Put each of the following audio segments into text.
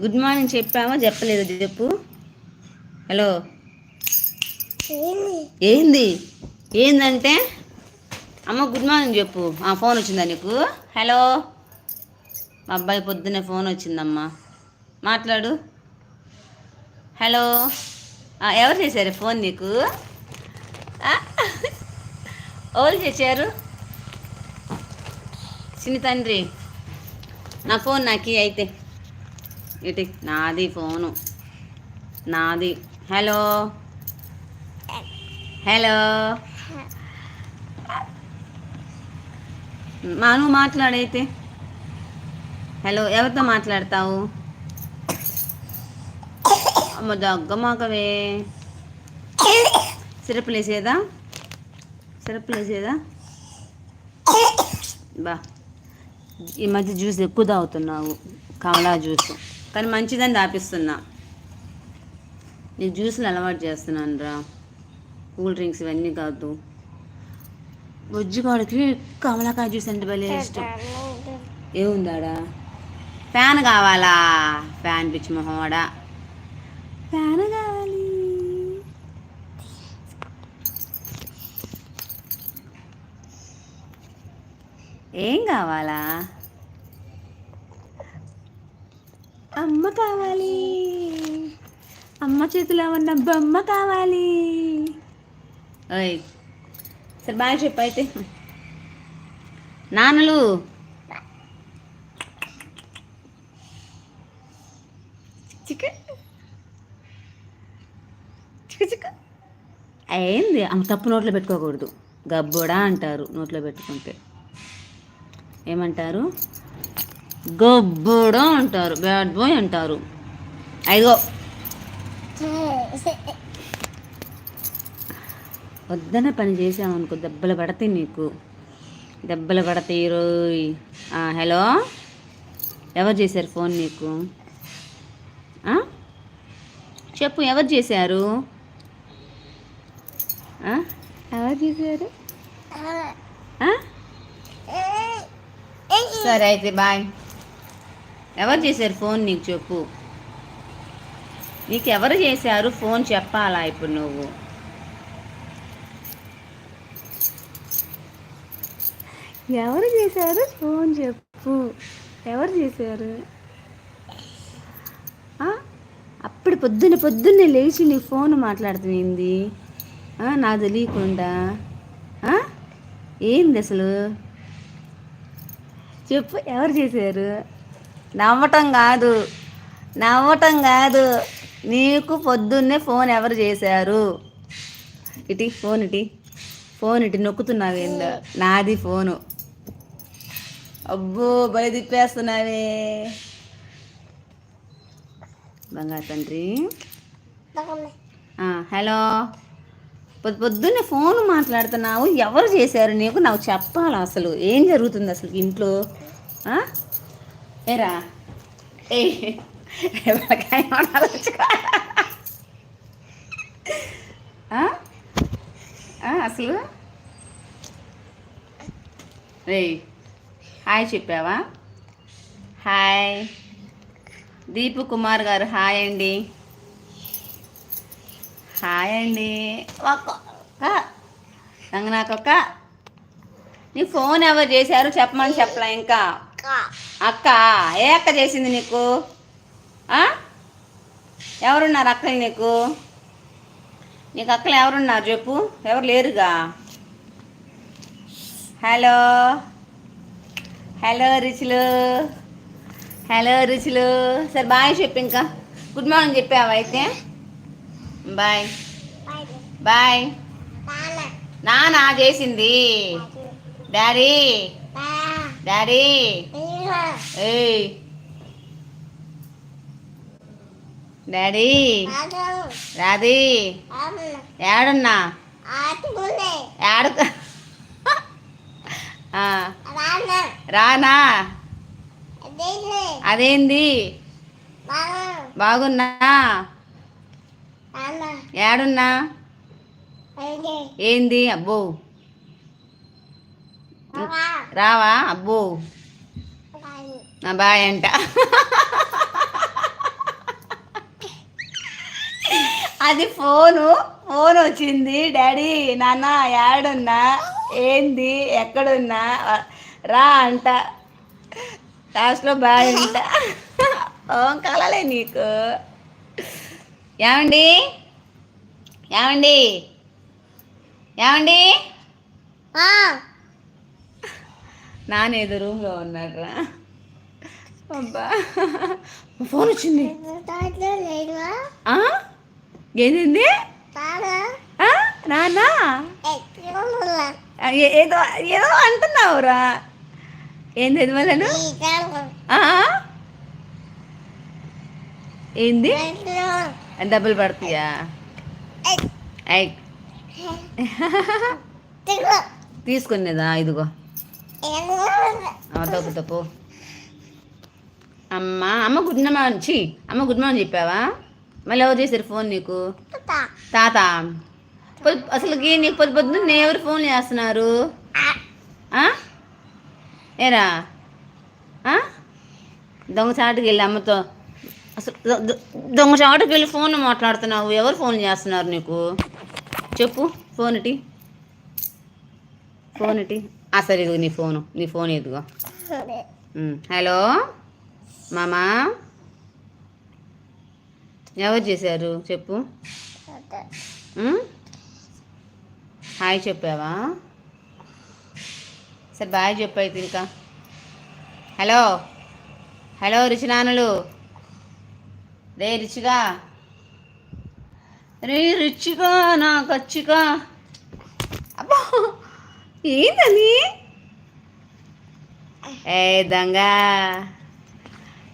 Good morning చెప్పావా? చెప్పలేదు చెప్పు. హలో. ఏంది? ఏందంటే? అమ్మ గుడ్ మార్నింగ్ చెప్పు. ఆ ఫోన్ వచ్చిందా నీకు? హలో. మా అబ్బాయి పొద్దున్నే ఫోన్ వచ్చిందమ్మా. మాట్లాడు. హలో. ఎవరు చేశారు ఫోన్ నీకు? ఎవరు చేశారు? చిన్ని తండ్రి. నా ఫోన్ నాకి అయితే. ఇటు నాది ఫోను. నాది. హలో. హలో. మా నువ్వు మాట్లాడైతే. హలో ఎవరితో మాట్లాడతావు? అమ్మ దగ్గమాకవే సిరప్ లేసేదా? సిరప్ లేసేదా? బా. ఈ మధ్య జ్యూస్ ఎక్కువ తాగుతున్నావు. కమలా జ్యూస్. కానీ మంచిదని దాపిస్తున్నా నీకు జ్యూస్లు అలవాటు చేస్తున్నాను రా. కూల్ డ్రింక్స్ ఇవన్నీ కాదు. బొజ్జుగాడికి కమలాకాయ జ్యూస్ అంటే భలే ఇష్టం. ఏముందాడా? ఫ్యాన్ కావాలా? ఫ్యాన్ పిచ్చి మొహమాడా ఫ్యాన్ కావాలి. ఏం కావాలా? అమ్మ కావాలి. అమ్మ చేతిలో ఉన్న బొమ్మ కావాలి. ఓయ్ సరే బాగా చెప్పు అయితే. నాన్నలు. చిక్క. చిక్క ఏంది? అమ్మ తప్పు నోట్లో పెట్టుకోకూడదు. గబ్బోడా అంటారు నోట్లో పెట్టుకుంటే. ఏమంటారు? గబ్బోడా అంటారు బ్యాడ్ బాయ్ అంటారు. అయ్యో. వద్దన పని చేసామనుకో దెబ్బలు పడతాయి నీకు. దెబ్బలు పడతాయి రోయ్. హలో? ఎవరు చేశారు ఫోన్ నీకు? చెప్పు ఎవరు చేశారు? ఎవరు చేశారు? సరే అయితే బాయ్. ఎవరు చేశారు ఫోన్ నీకు చెప్పు. నీకు ఎవరు చేశారు ఫోన్ చెప్పాలా ఇప్పుడు నువ్వు? ఎవరు చేశారు ఫోన్ చెప్పు. ఎవరు చేశారు? అప్పుడు పొద్దున్న పొద్దున్నే లేచి నీ ఫోన్ మాట్లాడుతుంది నా తెలియకుండా. ఏంది అసలు? చెప్పు ఎవరు చేశారు? నవ్వటం కాదు. నవ్వటం కాదు. నీకు పొద్దున్నే ఫోన్ ఎవరు చేశారు? ఇటీ ఫోన్ ఇటీ. ఫోన్ ఇటు నొక్కుతున్నావేందో నాది ఫోను. అబ్బో బలి తిప్పేస్తున్నావే. బంగారు తండ్రి. హలో. పొద్దు పొద్దున్నే ఫోన్ మాట్లాడుతున్నావు. ఎవరు చేశారు నీకు? నాకు చెప్పాలి అసలు? ఏం జరుగుతుంది అసలు ఇంట్లో? ఏరా? ఏ ఎవరికాయ ఆ? అసలు? రే హాయ్ చెప్పావా? హాయ్. దీపు కుమార్ గారు హాయ్ అండి. హాయ్ అండి. ఒక్క రంగనాకొక్క నీ ఫోన్ ఎవరు చేశారు? చెప్పమని చెప్పలా ఇంకా. అక్క ఏ అక్క చేసింది నీకు? ఎవరున్నారు అక్కలు నీకు? నీకు అక్కలు ఎవరున్నారు చెప్పు ఎవరు లేరుగా? హలో? హలో రుచులు? హలో రుచులు? సరే బాయ్ చెప్పు ఇంకా. గుడ్ మార్నింగ్ చెప్పావా అయితే? బాయ్. బాయ్. నానా చేసింది. డాడీ. డాడీ. ఏయ్. డాడీ. రాది ఏడున్నా? ఏడు రానా? అదేంది? బాగున్నా? ఏడున్నా? ఏంది? అబ్బో. రావా? అబ్బో. బాయ్ అంట. అది ఫోను. ఫోన్ వచ్చింది. డాడీ నాన్న యాడున్నా? ఏంది? ఎక్కడున్నా? రా అంట. లాస్ట్లో బాయ్ అంట. ఓం కలలే నీకు. ఏమండి? ఏమండి? ఏమండి? నాన్న ఏదో రూమ్లో ఉన్నాడ్రా. అబ్బా. ఫోన్ వచ్చింది. ఆ? ఏంది? ఏ- ఏదో ఏదో అంటున్నావురా. ఏంది వల్లను ఏంది? డబ్బులు పడతాయా? తీసుకునేదా? ఇదిగో. తప్పు తప్పు. అమ్మ అమ్మ గుడ్ మార్నింగ్ ఛీ అమ్మ గుడ్ మార్నింగ్ చెప్పావా? మళ్ళీ ఎవరు చేశారు ఫోన్ నీకు? తాత. పొద్దు అసలుకి నీకు పొద్దు పొద్దున్న ఎవరు ఫోన్ చేస్తున్నారు? ఏరా? ఆ? దొంగ చాటుకి వెళ్ళి అమ్మతో అసలు దొ- దొ- దొంగ చాటుకి వెళ్ళి ఫోన్ మాట్లాడుతున్నావు ఎవరు ఫోన్ చేస్తున్నారు నీకు? చెప్పు ఫోన్ ఇటీ. ఫోన్ ఇటీ. ఆ సరే ఇదిగో నీ ఫోను నీ ఫోన్ ఇదిగో. హలో? మామా? ఎవరు చేశారు? చెప్పు. హాయ్ చెప్పావా? సరే బాయ్ చెప్పు అయితే ఇంకా. హలో? హలో రుచినానులు. రే రిచిగా. రే రిచిగా నా కచ్చిగా అబ్బా ఏందని ఏ దొంగ.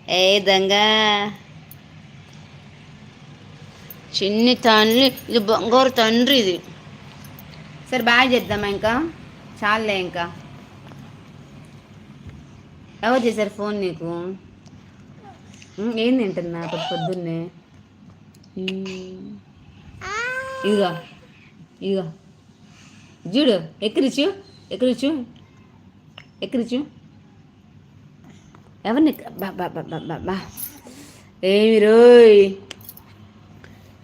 ఏ దొంగ? చిన్ని తండ్రి ఇది బంగారు తండ్రి ఇది. సరే బాగా చేద్దామా ఇంకా? చాలులే ఇంకా. ఎవరు చేశారు ఫోన్ నీకు? ఏం తింటున్నా పొద్దు పొద్దున్నే? ఇదిగా ఇదిగా. జూడు చూడు ఎక్కిరిచు ఎక్కిరిచు. ఎవరిని బా బా ఏమి రోయ్?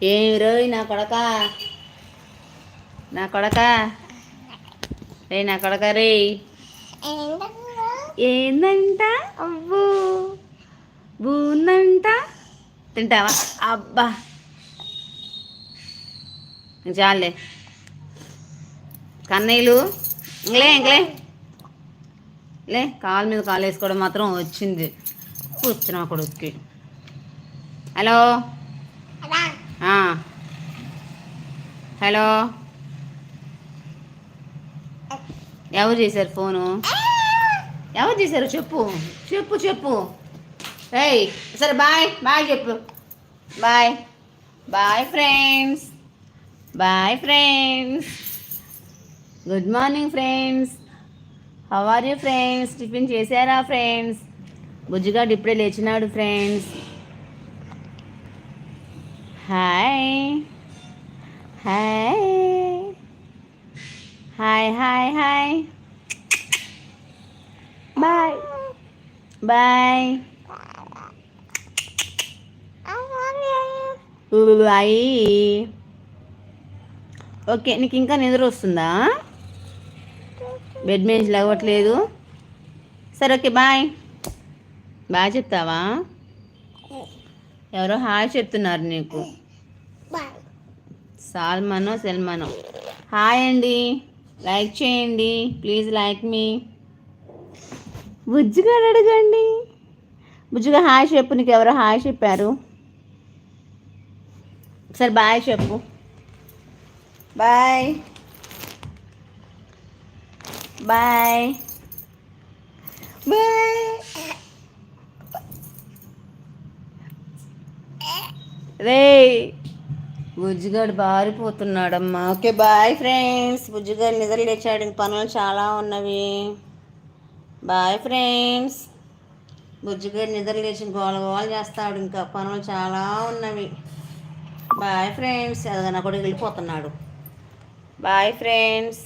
ఏమి రోయ్ నా కొడక? నా కొడక? రే నా కొడక రే ఏందంట? అవ్వు. బూందంట? తింటావా? అబ్బా. చాలే. కన్నయ్యలు ఇంకలే ఇంకలే. లే కాలు మీద కాలు వేసుకోవడం మాత్రం వచ్చింది. కూర్చున్నా కొడుక్కి. హలో. హలో? ఎవరు చేశారు ఫోను? ఎవరు చేశారు చెప్పు. చెప్పు చెప్పు. ఏయ్ సరే బాయ్ బాయ్ చెప్పు. Bye. Bye friends. Bye friends. Good morning friends. How are you friends tiffin చేశారా ఫ్రెండ్స్ బుజ్జిగాడు ఇప్పుడే లేచినాడు friends hi hi hi hi hi bye bye bye okay నీకు ఇంకా నిద్ర వస్తుందా బెడ్ మీద నుంచి లేవట్లేదు సరే ఓకే బాయ్ బాయ్ చెప్తావా? ఎవరో హాయ్ చెప్తున్నారు నీకు. సాల్మనో సెల్మనో. హాయ్ అండి. లైక్ చేయండి. ప్లీజ్ లైక్ మీ బుజ్జిగా అడగండి. బుజ్జిగా హాయ్ చెప్పు నీకు ఎవరో హాయ్ చెప్పారు. సరే బాయ్ చెప్పు. బాయ్ బాయ్ బాయ్ రే బుజ్జిగాడు బారిపోతున్నాడమ్మా. ఓకే బాయ్ ఫ్రెండ్స్ బుజ్జిగాడు నిద్ర లేచాడు. ఇంక పనులు చాలా ఉన్నవి. బాయ్ ఫ్రెండ్స్ బుజ్జిగాడు నిద్ర లేచి గోల గోల చేస్తాడు. ఇంకా పనులు చాలా ఉన్నవి. బాయ్ ఫ్రెండ్స్ అది నా కూడా వెళ్ళిపోతున్నాడు. Bye friends